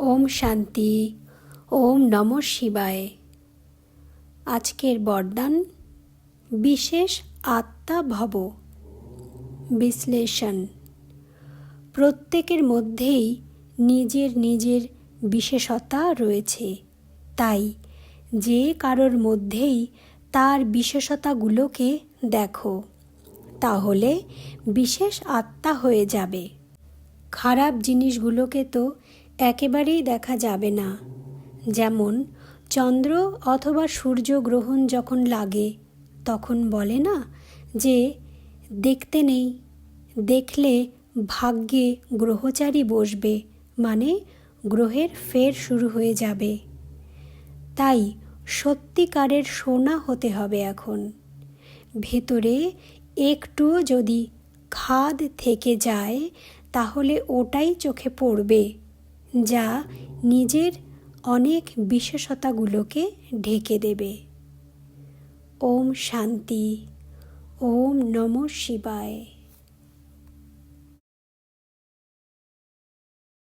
ওম শান্তি, ওম নম শিবায়। আজকের বরদান, বিশেষ আত্মা ভব। বিশ্লেষণ, প্রত্যেকের মধ্যেই নিজের নিজের বিশেষতা রয়েছে। তাই যে কারোর মধ্যেই তার বিশেষতাগুলোকে দেখো, তাহলে বিশেষ আত্মা হয়ে যাবে। খারাপ জিনিসগুলোকে তো একেবারেই দেখা যাবে না। যেমন, চন্দ্র অথবা সূর্য গ্রহণ যখন লাগে, তখন বলে না যে, দেখতে নেই। দেখলে ভাগ্যে গ্রহচারী বসবে মানে গ্রহের ফের শুরু হয়ে যাবে। তাই সত্যিকারের সোনা হতে হবে এখন। ভেতরে একটুও যদি খাদ থেকে যায়, তাহলে ওটাই চোখে পড়বে। যা নিজের অনেক বিশেষতাগুলোকে ঢেকে দেবে। ওম শান্তি ওম নম শিবায়।